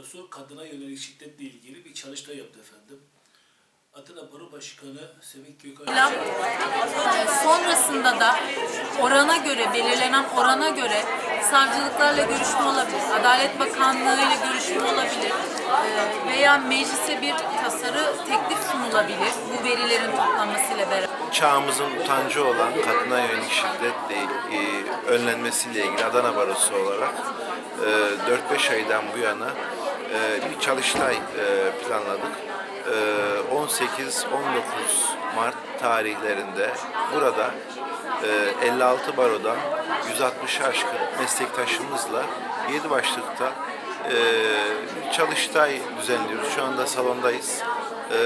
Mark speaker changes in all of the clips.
Speaker 1: Barosu kadına yönelik şiddetle ilgili bir çalıştay yaptı efendim. Adana Baro Başkanı Semih
Speaker 2: e, sonrasında da orana göre, belirlenen orana göre savcılıklarla görüşme olabilir, Adalet Bakanlığı ile görüşme olabilir e, veya meclise bir tasarı teklif sunulabilir bu verilerin toplanmasıyla beraber.
Speaker 3: çağımızın utancı olan kadına yönelik şiddetle e, önlenmesiyle ilgili Adana Barosu olarak e, 4-5 aydan bu yana e, bir çalıştay e, planladık. E, 18-19 Mart tarihlerinde burada e, 56 barodan 160 aşkın meslektaşımızla 7 başlıkta e, bir çalıştay düzenliyoruz. Şu anda salondayız. E,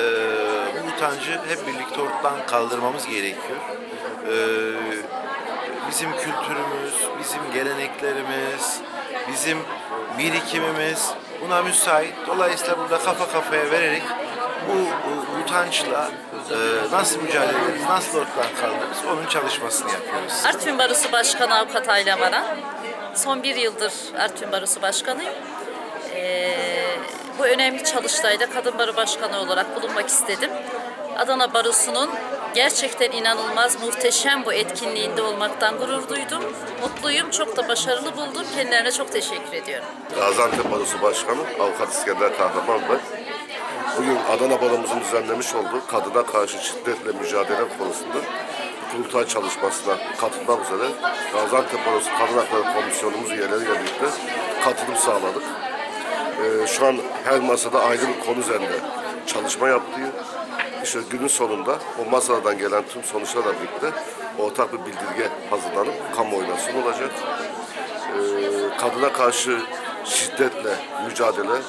Speaker 3: bu utancı hep birlikte ortadan kaldırmamız gerekiyor. E, bizim kültürümüz, bizim geleneklerimiz, bizim birikimimiz buna müsait. Dolayısıyla burada kafa kafaya vererek bu, bu utançla e, nasıl mücadele ederiz, nasıl ortadan kaldırırız onun çalışmasını yapıyoruz.
Speaker 4: Artvin Barosu Başkanı Avukat Ayla Varan. Son bir yıldır Artvin Barosu Başkanıyım. Ee, bu önemli çalıştayda Kadın Baro Başkanı olarak bulunmak istedim. Adana Barosu'nun gerçekten inanılmaz, muhteşem bu etkinliğinde olmaktan gurur duydum. Mutluyum, çok da başarılı buldum. Kendilerine çok teşekkür ediyorum.
Speaker 5: Gaziantep Barosu Başkanı Avukat İskender Kahraman Bey. Bugün Adana Baro'muzun düzenlemiş olduğu kadına karşı şiddetle mücadele konusunda kurultay çalışmasına katılmak üzere Gaziantep Barosu Kadın Hakları Komisyonumuz üyeleriyle birlikte katılım sağladık. Ee, şu an her masada ayrı bir konu üzerinde çalışma yaptığı, işte günün sonunda o masadan gelen tüm sonuçlarla birlikte ortak bir bildirge hazırlanıp kamuoyuna sunulacak e, kadına karşı şiddetle mücadele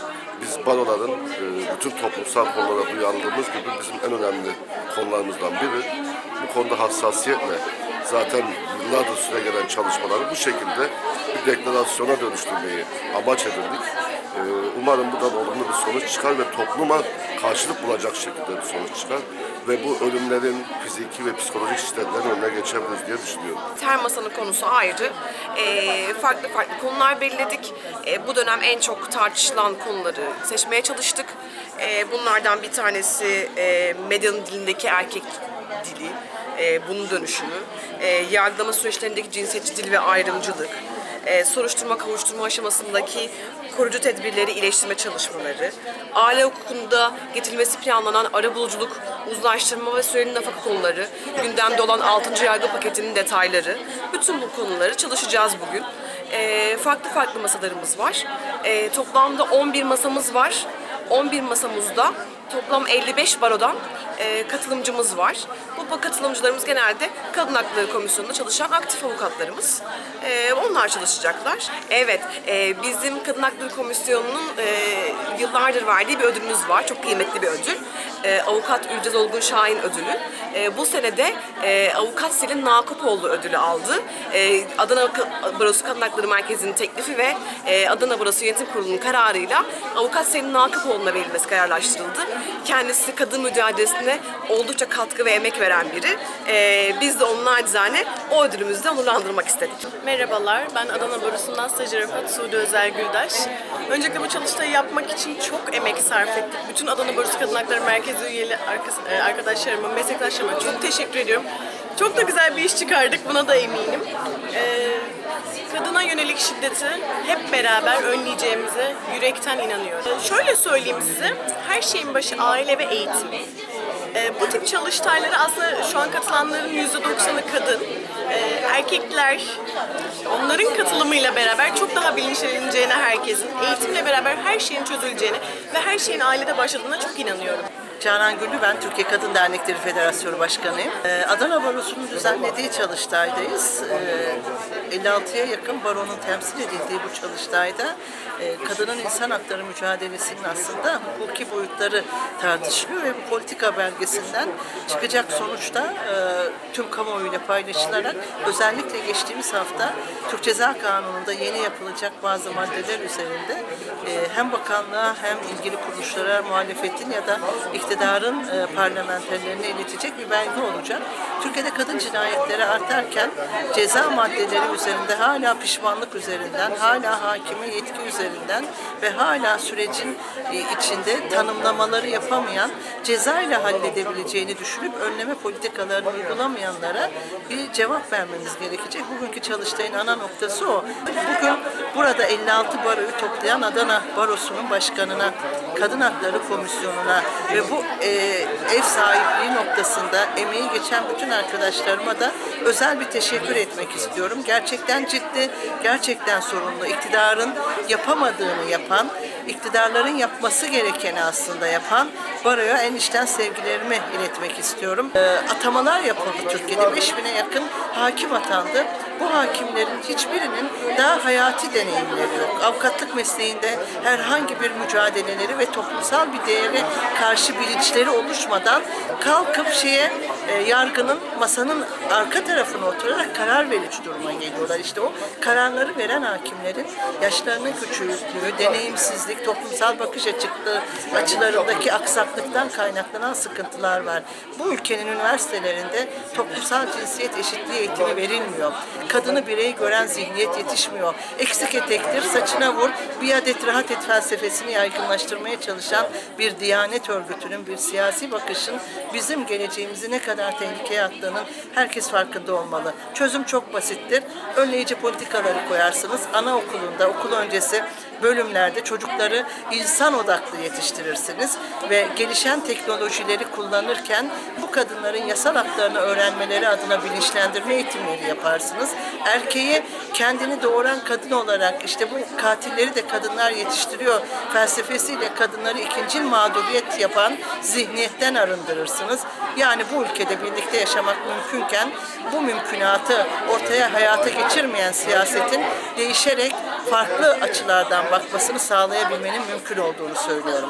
Speaker 5: biz baroların e, bütün toplumsal konulara duyarlılığımız gibi bizim en önemli konularımızdan biri. Bu konuda hassasiyetle zaten yıllardır süre gelen çalışmaları bu şekilde bir deklarasyona dönüştürmeyi amaç edindik. E, umarım buradan olumlu bir sonuç çıkar ve topluma karşılık bulacak şekilde bir sonuç çıkar ve bu ölümlerin fiziki ve psikolojik şiddetlerin önüne geçebiliriz diye düşünüyorum.
Speaker 6: Ter masanın konusu ayrı. Ee, farklı farklı konular belirledik. Ee, bu dönem en çok tartışılan konuları seçmeye çalıştık. Ee, bunlardan bir tanesi e, medyanın dilindeki erkek dili, e, bunun dönüşümü, e, yargılama süreçlerindeki cinsiyetçi dil ve ayrımcılık, e, soruşturma kavuşturma aşamasındaki koruyucu tedbirleri iyileştirme çalışmaları, aile hukukunda getirilmesi planlanan arabuluculuk, uzlaştırma ve süreli nafaka konuları, gündemde olan 6. yargı paketinin detayları, bütün bu konuları çalışacağız bugün. E, farklı farklı masalarımız var. E, toplamda 11 masamız var. 11 masamızda toplam 55 barodan e, katılımcımız var. Bu katılımcılarımız genelde Kadın Hakları Komisyonu'nda çalışan aktif avukatlarımız. E, onlar çalışacaklar. Evet, e, bizim Kadın Hakları Komisyonu'nun e, yıllardır verdiği bir ödülümüz var. Çok kıymetli bir ödül. E, Avukat Ülcez Olgun Şahin ödülü. E, bu senede e, Avukat Selin Nakupoğlu ödülü aldı. E, Adana Barosu Kadın Hakları Merkezi'nin teklifi ve e, Adana Barosu Yönetim Kurulu'nun kararıyla Avukat Selin Nakupoğlu'na verilmesi kararlaştırıldı. Kendisi kadın mücadelesine oldukça katkı ve emek veren biri. E, biz de onun nacizane o ödülümüzle onurlandırmak istedik.
Speaker 7: Merhabalar, ben Adana Barosu'ndan stajyer avukat Suudi Özel Güldaş. Öncelikle bu çalıştayı yapmak için çok emek sarf ettik. Bütün Adana Barosu Kadın Hakları Merkezi üyeli e, arkadaşlarıma, meslektaşlarıma çok teşekkür ediyorum. Çok da güzel bir iş çıkardık, buna da eminim. Ee, kadına yönelik şiddeti hep beraber önleyeceğimize yürekten inanıyorum. Ee, şöyle söyleyeyim size, her şeyin başı aile ve eğitim. Ee, bu tip çalıştaylara aslında şu an katılanların %90'ı kadın. Ee, erkekler onların katılımıyla beraber çok daha bilinçleneceğine herkesin, eğitimle beraber her şeyin çözüleceğine ve her şeyin ailede başladığına çok inanıyorum.
Speaker 8: Canan Güllü, ben Türkiye Kadın Dernekleri Federasyonu Başkanıyım. Ee, Adana Barosu'nun düzenlediği çalıştaydayız. Ee, 56'ya yakın baronun temsil edildiği bu çalıştayda e, kadının insan hakları mücadelesinin aslında hukuki boyutları tartışılıyor ve bu politika belgesinden çıkacak sonuçta e, tüm kamuoyuyla paylaşılarak özellikle geçtiğimiz hafta Türk Ceza Kanunu'nda yeni yapılacak bazı maddeler üzerinde e, hem bakanlığa hem ilgili kuruluşlara muhalefetin ya da iktidarın e, parlamenterlerine iletecek bir belge olacak. Türkiye'de kadın cinayetleri artarken ceza maddeleri üzerinde hala pişmanlık üzerinden, hala hakime yetki üzerinden ve hala sürecin e, içinde tanımlamaları yapamayan, ceza ile halledebileceğini düşünüp önleme politikalarını uygulamayanlara bir cevap vermemiz gerekecek. Bugünkü çalıştayın ana noktası o. Bugün burada 56 baroyu toplayan Adana Barosu'nun başkanına, Kadın Hakları Komisyonu'na ve bu e, ev sahipliği noktasında emeği geçen bütün arkadaşlarıma da özel bir teşekkür etmek istiyorum. Gerçekten ciddi, gerçekten sorumlu, iktidarın yapamadığını yapan, iktidarların yapması gerekeni aslında yapan baroya en içten sevgilerimi iletmek istiyorum. E, atamalar yapıldı Türkiye'de. 5000'e yakın hakim atandı. Bu hakimlerin hiçbirinin daha hayati deneyimleri yok. Avukatlık mesleğinde herhangi bir mücadeleleri ve toplumsal bir değere karşı bilinçleri oluşmadan kalkıp şeye e, yargının masanın arka tarafına oturarak karar verici duruma geliyorlar. İşte o kararları veren hakimlerin yaşlarının küçüldüğü, deneyimsizlik, toplumsal bakış açıklığı açılarındaki aksaklıktan kaynaklanan sıkıntılar var. Bu ülkenin üniversitelerinde toplumsal cinsiyet eşitliği eğitimi verilmiyor. Kadını birey gören zihniyet yetişmiyor. Eksik etektir, saçına vur, bir adet rahat et felsefesini yaygınlaştırmaya çalışan bir diyanet örgütünün, bir siyasi bakışın bizim geleceğimizi ne kadar tehlikeye attığının herkes farkında olmalı. Çözüm çok basittir. Önleyici politikaları koyarsınız. Anaokulunda, okul öncesi bölümlerde çocukları insan odaklı yetiştirirsiniz ve gelişen teknolojileri kullanırken bu kadınların yasal haklarını öğrenmeleri adına bilinçlendirme eğitimleri yaparsınız. Erkeği kendini doğuran kadın olarak işte bu katilleri de kadınlar yetiştiriyor felsefesiyle kadınları ikincil mağduriyet yapan zihniyetten arındırırsınız. Yani bu ülkede birlikte yaşamak mümkünken bu mümkünatı ortaya hayata geçirmeyen siyasetin değişerek farklı açılardan bakmasını sağlayabilmenin mümkün olduğunu söylüyorum.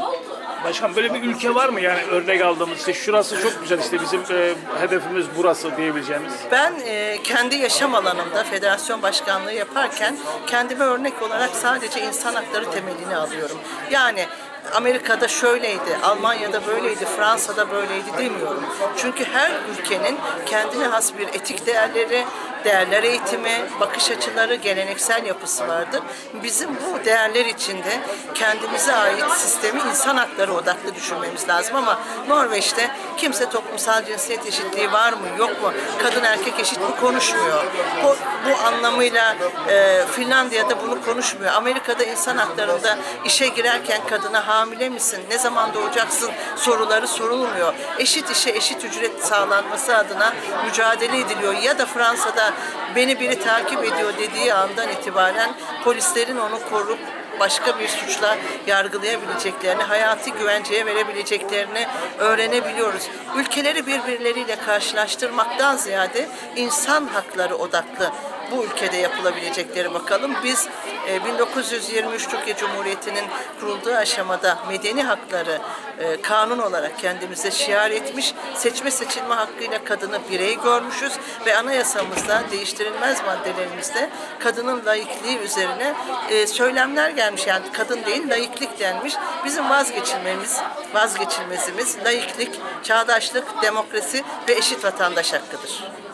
Speaker 9: Başkan böyle bir ülke var mı yani örnek aldığımız işte şurası çok güzel işte bizim e, hedefimiz burası diyebileceğimiz.
Speaker 8: Ben e, kendi yaşam alanımda federasyon başkanlığı yaparken kendime örnek olarak sadece insan hakları temelini alıyorum. Yani Amerika'da şöyleydi, Almanya'da böyleydi, Fransa'da böyleydi demiyorum. Çünkü her ülkenin kendine has bir etik değerleri, değerler eğitimi, bakış açıları, geleneksel yapısı vardır. Bizim bu değerler içinde kendimize ait sistemi insan hakları odaklı düşünmemiz lazım ama Norveç'te kimse toplumsal cinsiyet eşitliği var mı yok mu, kadın erkek eşit mi konuşmuyor. Bu, bu anlamıyla e, Finlandiya'da bunu konuşmuyor. Amerika'da insan haklarında işe girerken kadına hamile misin, ne zaman doğacaksın soruları sorulmuyor. Eşit işe eşit ücret sağlanması adına mücadele ediliyor. Ya da Fransa'da beni biri takip ediyor dediği andan itibaren polislerin onu korup başka bir suçla yargılayabileceklerini, hayati güvenceye verebileceklerini öğrenebiliyoruz. Ülkeleri birbirleriyle karşılaştırmaktan ziyade insan hakları odaklı bu ülkede yapılabilecekleri bakalım. Biz e, 1923 Türkiye Cumhuriyeti'nin kurulduğu aşamada medeni hakları e, kanun olarak kendimize şiar etmiş, seçme seçilme hakkıyla kadını birey görmüşüz ve anayasamızda değiştirilmez maddelerimizde kadının laikliği üzerine e, söylemler gelmiş. Yani kadın değil laiklik denmiş. Bizim vazgeçilmemiz, vazgeçilmezimiz laiklik, çağdaşlık, demokrasi ve eşit vatandaş hakkıdır.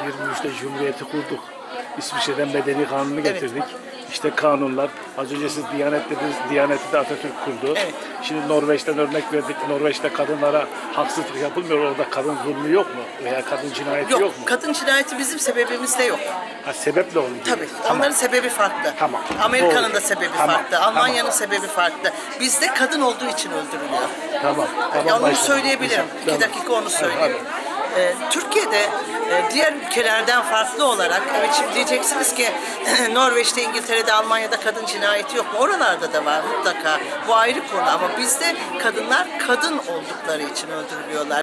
Speaker 9: Tamam. Şimdi 23'te Cumhuriyeti kurduk. İsviçre'den medeni kanunu getirdik. İşte kanunlar. Az önce siz Diyanet dediniz. Diyaneti de Atatürk kurdu.
Speaker 8: Evet.
Speaker 9: Şimdi Norveç'ten örnek verdik. Norveç'te kadınlara haksızlık yapılmıyor. Orada kadın zulmü yok mu? Veya kadın cinayeti yok,
Speaker 8: Yok,
Speaker 9: mu?
Speaker 8: kadın cinayeti bizim sebebimizde yok.
Speaker 9: Ha, sebeple oluyor.
Speaker 8: Tabii.
Speaker 9: Tamam.
Speaker 8: Onların sebebi farklı.
Speaker 9: Tamam.
Speaker 8: Amerika'nın da sebebi
Speaker 9: Tamam.
Speaker 8: farklı. Almanya'nın
Speaker 9: Tamam.
Speaker 8: sebebi farklı. Bizde kadın olduğu için öldürülüyor.
Speaker 9: Tamam. tamam
Speaker 8: Ya onu söyleyebilirim.
Speaker 9: Güzel.
Speaker 8: İki
Speaker 9: Tamam.
Speaker 8: dakika onu söyleyeyim. Ee, Türkiye'de e, diğer ülkelerden farklı olarak, evet şimdi diyeceksiniz ki Norveç'te, İngiltere'de, Almanya'da kadın cinayeti yok mu? Oralarda da var mutlaka. Bu ayrı konu ama bizde kadınlar kadın oldukları için öldürülüyorlar.